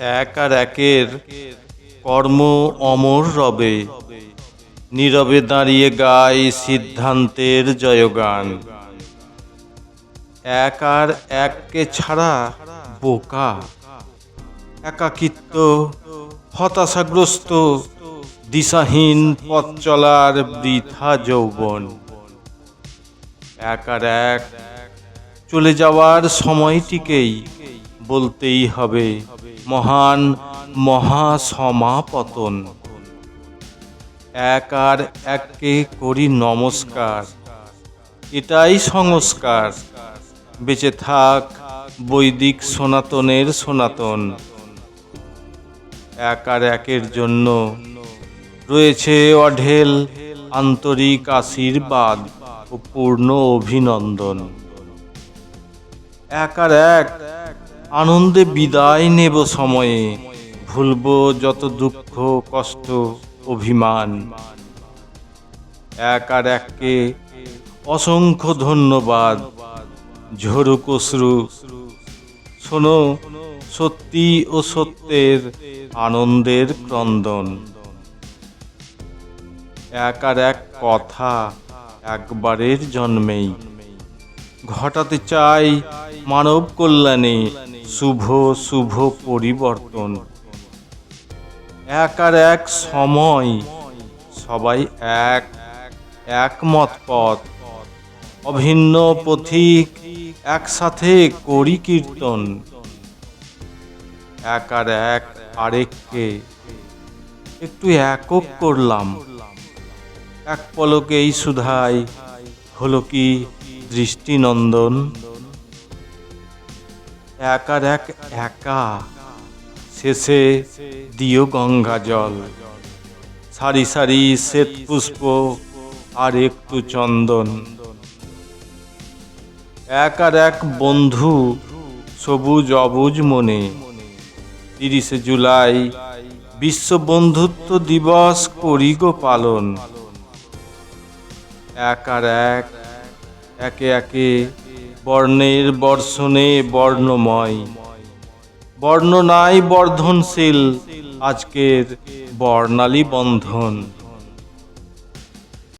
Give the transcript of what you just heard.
এক আর একের কর্ম অমর রবে। নীরবে দাঁড়িয়ে গাই সিদ্ধান্তের জয়গান। এক আর এককে ছাড়া বোকা। একাকিত্ব, হতাশাগ্রস্ত, দিশাহীন পথ চলার বৃথা যৌবন। এক আর এক চলে যাওয়ার সময়টিকেই বলতেই হবে, মহান মহাসমাপতন। এক আর এককে করি নমস্কার, এটাই সংস্কার। বেঁচে থাক বৈদিক সনাতনের সনাতন। এক আর একের জন্য রয়েছে অঢেল আন্তরিক আশীর্বাদ ও পূর্ণ অভিনন্দন। এক আর এক আনন্দে বিদায় নেব সময়ে, ভুলব যত দুঃখ, কষ্ট, অভিমান। এক আর এককে অসংখ্য ধন্যবাদ ঝরুক অশ্রু শোনো, সত্যি ও সত্যের আনন্দের ক্রন্দন। এক আর এক কথা একবারের জন্মেই। ঘটাতে চাই মানব কল্যাণে শুভ শুভ পরিবর্তন। এক আর এক সময়, সবাই এক, একমত পথ। অভিন্ন পথিক একসাথে করি কীর্তন। এক আর এক আরেককে একটু একক করলাম। এক পলকেই সুধাই হলো কি দৃষ্টিনন্দন? এক আর এক একা, শেষে দিও গঙ্গা জল। সারি সারি শ্বেত পুষ্প আর একটু চন্দন। এক আর এক বন্ধু সবুজ অবুজ মনে। তিরিশে জুলাই বিশ্ব বন্ধুত্ব দিবস করি গো পালন। এক আর এক একে একে বর্ণের বর্ষণে বর্ণময়। বর্ণনায় বর্ধনশীল আজকের বর্ণালী বন্ধন।